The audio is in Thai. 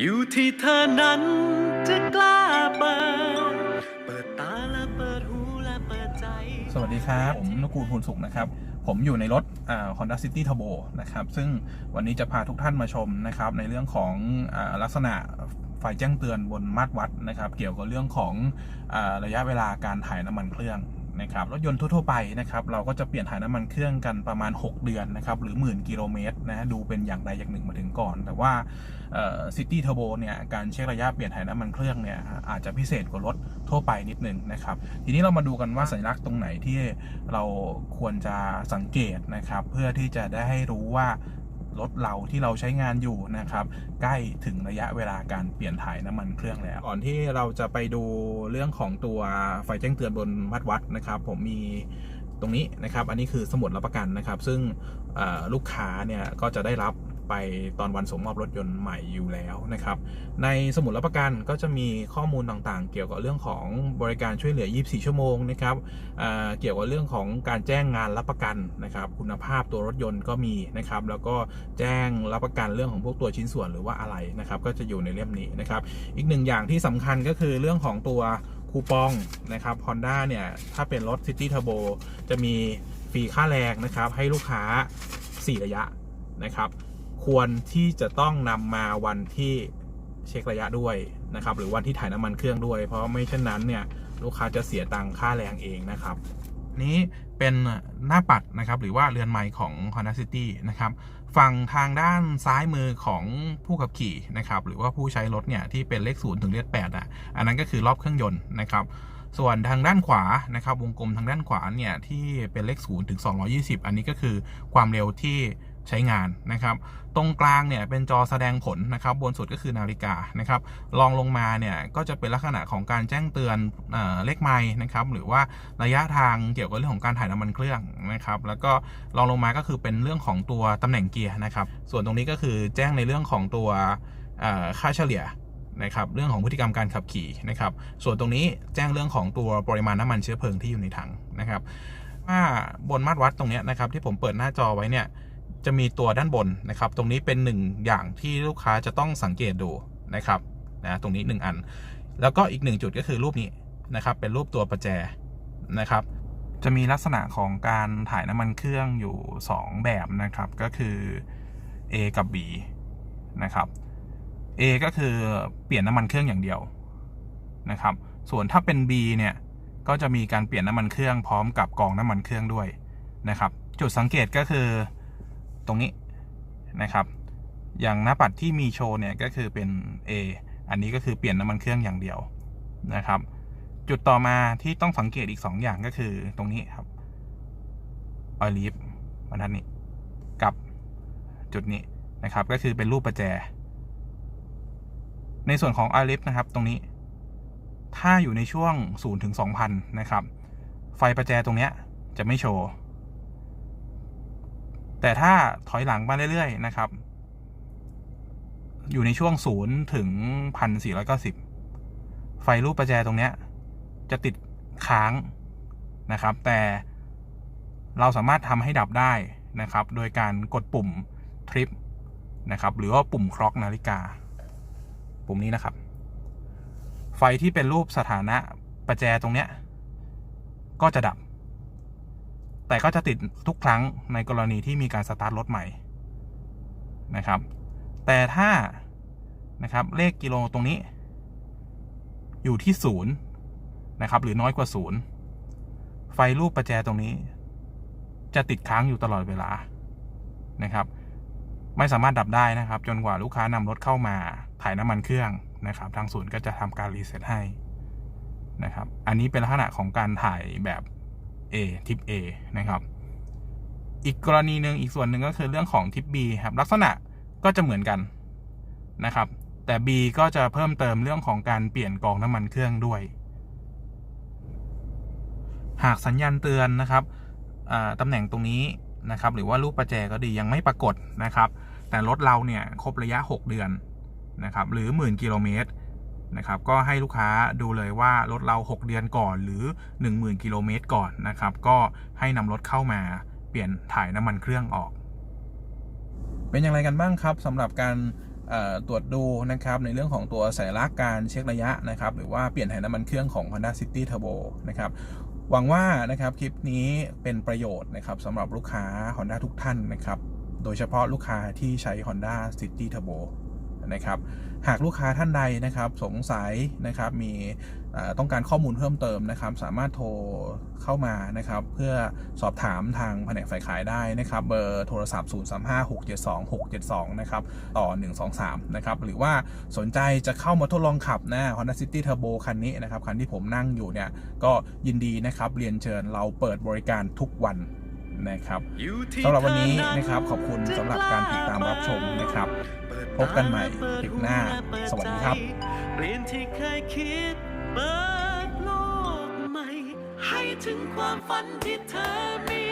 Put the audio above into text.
อยู่ที่เธอนั้นจะกล้าเปิด เปิดตาและเปิดหูและเปิดใจ สวัสดีครับ ผมนุกูลพูนสุขนะครับ ผมอยู่ในรถอ่า Honda City Turbo นะครับ ซึ่งวันนี้จะพาทุกท่านมาชมนะครับ ในเรื่องของอลักษณะไฟแจ้งเตือนบนมาตรวัดนะครับ เกี่ยวกับเรื่องของอระยะเวลาการถ่ายน้ำมันเครื่อง นะครับรถยนต์ทั่วๆไปนะครับเราก็จะเปลี่ยนถ่ายน้ำมันเครื่องกันประมาณ 6 เดือนนะครับหรือหมื่นกิโลเมตรนะดูเป็นอย่างใดอย่างหนึ่งมาถึงก่อน แต่ว่าซิตี้เทอร์โบเนี่ยการเช็คระยะเปลี่ยนถ่ายน้ำมันเครื่องเนี่ยอาจจะพิเศษกว่ารถทั่วไปนิดนึงนะครับทีนี้เรามาดูกันว่าสัญลักษณ์ตรงไหนที่เราควรจะสังเกตนะครับเพื่อที่จะได้ให้รู้ว่า รถเราที่เราใช้งานอยู่นะครับ ใกล้ถึงระยะเวลาการเปลี่ยนถ่ายน้ำมันเครื่องแล้ว ก่อนที่เราจะไปดูเรื่องของตัวไฟแจ้งเตือนบนวัดวัดนะครับ ผมมีตรงนี้นะครับ อันนี้คือสมุดรับประกันนะครับ ซึ่งลูกค้าเนี่ยก็จะได้รับ ไปตอนวันส่งมอบรถยนต์ใหม่อยู่แล้วนะครับ ในสมุดรับประกันก็จะมีข้อมูลต่างๆ เกี่ยวกับเรื่องของบริการช่วยเหลือ 24 ชั่วโมงนะครับเเกี่ยวกับเรื่องของการแจ้งงานรับประกันนะครับ คุณภาพตัวรถยนต์ก็มีนะครับ แล้วก็แจ้งรับประกันเรื่องของพวกตัวชิ้นส่วนหรือว่าอะไรนะครับ ก็จะอยู่ในเล่มนี้นะครับ อีกหนึ่งอย่างที่สำคัญก็คือเรื่องของตัวคูปองนะครับ Honda เนี่ย ถ้าเป็นรถ City Turbo จะมีฟรีค่าแรงนะครับ ให้ลูกค้า 4 ระยะนะครับ ควรที่จะต้องนำมาวันที่เช็คระยะด้วยนะครับ หรือวันที่ถ่ายน้ำมันเครื่องด้วย เพราะไม่เช่นนั้นเนี่ยลูกค้าจะเสียตังค่าแรงเองนะครับ นี้เป็นหน้าปัดนะครับ หรือว่าเรือนไม้ของ Honda City นะครับฝั่งทางด้านซ้ายมือของผู้ขับขี่นะครับ หรือว่าผู้ใช้รถเนี่ยที่เป็นเลข0ถึงเลข8อะอันนั้นก็คือรอบเครื่องยนต์นะครับส่วนทางด้านขวานะครับ วงกลมทางด้านขวาเนี่ยที่เป็นเลข0ถึง 220 อันนี้ก็คือความเร็วที่ ใช้งานนะครับ ตรงกลางเนี่ยเป็นจอแสดงผลนะครับบนสุดก็คือนาฬิกานะครับรองลงมาเนี่ยก็จะเป็นลักษณะของการแจ้งเตือนเอเลขไมล์นะครับหรือว่าระยะทางเกี่ยวกับเรื่องของการถ่ายน้ำมันเครื่องนะครับ แล้วก็รองลงมาก็คือเป็นเรื่องของตัวตำแหน่งเกียร์นะครับ ส่วนตรงนี้ก็คือแจ้งในเรื่องของตัวค่าเฉลี่ยนะครับเรื่องของพฤติกรรมการขับขี่นะครับส่วนตรงนี้แจ้งเรื่องของตัวปริมาณน้ำมันเชื้อเพลิงที่อยู่ในถังนะครับว่าบนมาตรวัดตรงนี้นะครับที่ผมเปิดหน้าจอไว้เนี่ย จะมีตัวด้านบนนะครับ ตรงนี้เป็นหนึ่งอย่างที่ลูกค้าจะต้องสังเกตดูนะครับนะตรงนี้หนึ่งอัน แล้วก็อีกหนึ่งจุดก็คือรูปนี้นะครับ เป็นรูปตัวประแจนะครับ จะมีลักษณะของการถ่ายน้ำมันเครื่องอยู่ 2 แบบนะครับ ก็คือ A กับ B นะครับ A ก็คือเปลี่ยนน้ำมันเครื่องอย่างเดียวนะครับ ส่วนถ้าเป็น B เนี่ยก็จะมีการเปลี่ยนน้ำมันเครื่องพร้อมกับกองน้ำมันเครื่องด้วยนะครับ จุดสังเกตก็คือ ตรงนี้นะครับ อย่างหน้าปัดที่มีโชว์เนี่ยก็คือเป็น A อันนี้ก็คือเปลี่ยนน้ำมันเครื่องอย่างเดียวนะครับ จุดต่อมาที่ต้องสังเกตอีก 2 อย่างก็คือตรงนี้ครับออยลีฟบรรทัดนี้กับจุดนี้นะครับก็คือเป็นรูปประแจ ในส่วนของออยลีฟนะครับ ตรงนี้ ถ้าอยู่ในช่วง0ถึง2,000นะครับ ไฟประแจตรงเนี้ยจะไม่โชว์ แต่ถ้าถอยหลังมาเรื่อยๆนะครับ อยู่ในช่วงศูนย์ถึงพันสี่ร้อยเก้าสิบไฟรูปประแจตรงเนี้ย จะติดค้างนะครับ แต่เราสามารถทำให้ดับได้นะครับ โดยการกดปุ่มทริปนะครับ หรือว่าปุ่มคล็อกนาฬิกา ปุ่มนี้นะครับ ไฟที่เป็นรูปสถานะประแจตรงเนี้ย ก็จะดับ แต่ก็จะติดทุกครั้งในกรณีที่มีการสตาร์ทรถใหม่นะครับ แต่ถ้านะครับเลขกิโลตรงนี้ อยู่ที่ศูนย์นะครับ หรือน้อยกว่าศูนย์ไฟรูปประแจตรงนี้ จะติดค้างอยู่ตลอดเวลานะครับ ไม่สามารถดับได้นะครับ จนกว่าลูกค้านำรถเข้ามาถ่ายน้ำมันเครื่องนะครับ ทางศูนย์ก็จะทำการรีเซ็ตให้นะครับ อันนี้เป็นลักษณะของการถ่ายแบบ A ทิป A นะครับ อีกกรณีหนึ่งอีกส่วนหนึ่งก็คือเรื่องของทิป B ครับลักษณะก็จะเหมือนกันนะครับ แต่ B ก็จะเพิ่มเติมเรื่องของการเปลี่ยนกองน้ำมันเครื่องด้วย หากสัญญาณเตือนนะครับตำแหน่งตรงนี้นะครับ หรือว่ารูปประแจก็ดียังไม่ปรากฏนะครับ แต่รถเราเนี่ยครบระยะ 6 เดือนนะครับ หรือหมื่นกิโลเมตร นะครับก็ให้ลูกค้าดูเลยว่ารถเรา 6 เดือนก่อนหรือ 10,000กิโลเมตรก่อนนะครับก็ให้นำรถเข้ามาเปลี่ยนถ่ายน้ำมันเครื่องออก เป็นอย่างไรกันบ้างครับสำหรับการตรวจดูนะครับในเรื่องของตัวสัญลักษณ์การเช็คระยะนะครับหรือว่าเปลี่ยนถ่ายน้ำมันเครื่องของ Honda City Turbo นะครับหวังว่านะครับคลิปนี้เป็นประโยชน์นะครับสำหรับลูกค้า Honda ทุกท่านนะครับโดยเฉพาะลูกค้าที่ใช้ Honda City Turbo นะครับ หากลูกค้าท่านใดนะครับสงสัยนะครับมีเอ่อต้องการข้อมูลเพิ่มเติมนะครับ สามารถโทรเข้ามานะครับ เพื่อสอบถามทางแผนกฝ่ายขายได้นะครับ เบอร์โทรศัพท์ 035672 672 นะครับต่อ 123 นะครับ หรือว่าสนใจจะเข้ามาทดลองขับนะ Honda City Turbo คันนี้นะครับ คันที่ผมนั่งอยู่เนี่ย ก็ยินดีนะครับ เรียนเชิญเราเปิดบริการทุกวันนะครับอยู่ที่สำหรับวันนี้เธอนะครับขอบคุณสำหรับการติดตามรับชมนะครับเปิด พบกันใหม่คลิปหน้า สวัสดีครับเปลี่ยนที่เคยคิดเปิดโลกใหม่ ให้ถึงความฝันที่เธอมี